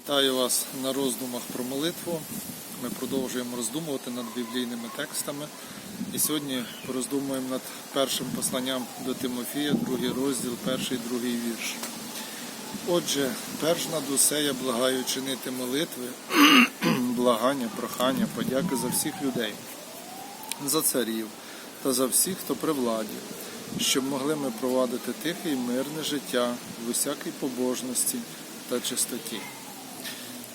Вітаю вас на роздумах про молитву. Ми продовжуємо роздумувати над біблійними текстами. І сьогодні пороздумуємо над першим посланням до Тимофія, другий розділ, перший, другий вірш. Отже, перш над усе я благаю чинити молитви, благання, прохання, подяки за всіх людей, за царів та за всіх, хто при владі, щоб могли ми провадити тихе і мирне життя в усякій побожності та чистоті.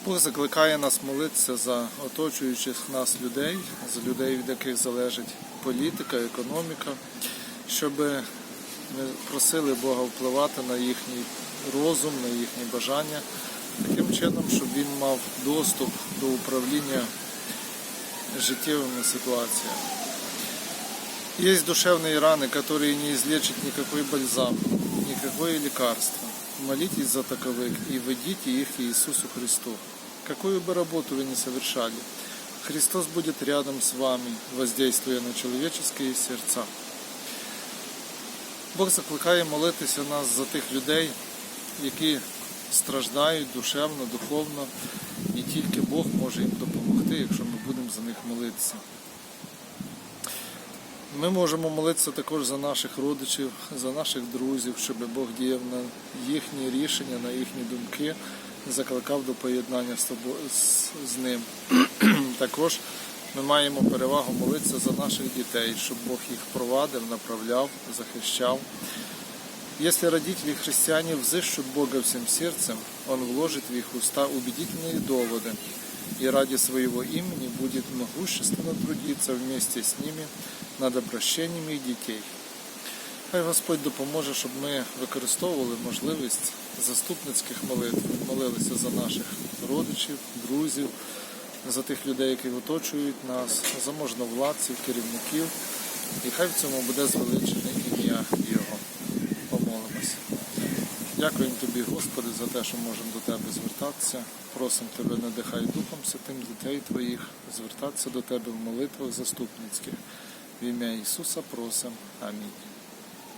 Бог закликає нас молитися за оточуючих нас людей, за людей, від яких залежить політика, економіка, щоб ми просили Бога впливати на їхній розум, на їхні бажання, таким чином, щоб він мав доступ до управління життєвими ситуаціями. Есть душевные раны, которые не излечит никакой бальзам, никакое лекарство. Молитесь за таковых и ведите их к Иисусу Христу. Какую бы работу вы ни совершали, Христос будет рядом с вами, воздействуя на человеческие сердца. Бог закликає молитися нас за тих людей, які страждають душевно, духовно, і тільки Бог може їм допомогти, якщо ми будемо за них молитися. Ми можемо молитися також за наших родичів, за наших друзів, щоб Бог діяв на їхні рішення, на їхні думки, закликав до поєднання з, тобою, з, з ним. також ми маємо перевагу молитися за наших дітей, щоб Бог їх провадив, направляв, захищав. Если родители христиане взыщут Бога всем сердцем, Он вложит в их уста убедительные доводы и ради своего имени будет могущественно трудиться вместе с ними над обращенням їх дітей. Хай Господь допоможе, щоб ми використовували можливість заступницьких молитв, молилися за наших родичів, друзів, за тих людей, які оточують нас, за можновладців, керівників. І хай в цьому буде звеличене ім'я Його. Помолимося. Дякуємо тобі, Господи, за те, що можемо до Тебе звертатися. Просимо Тебе, надихай Духом Святим дітей Твоїх, звертатися до Тебе в молитвах заступницьких. В ім'я Ісуса просимо. Амінь.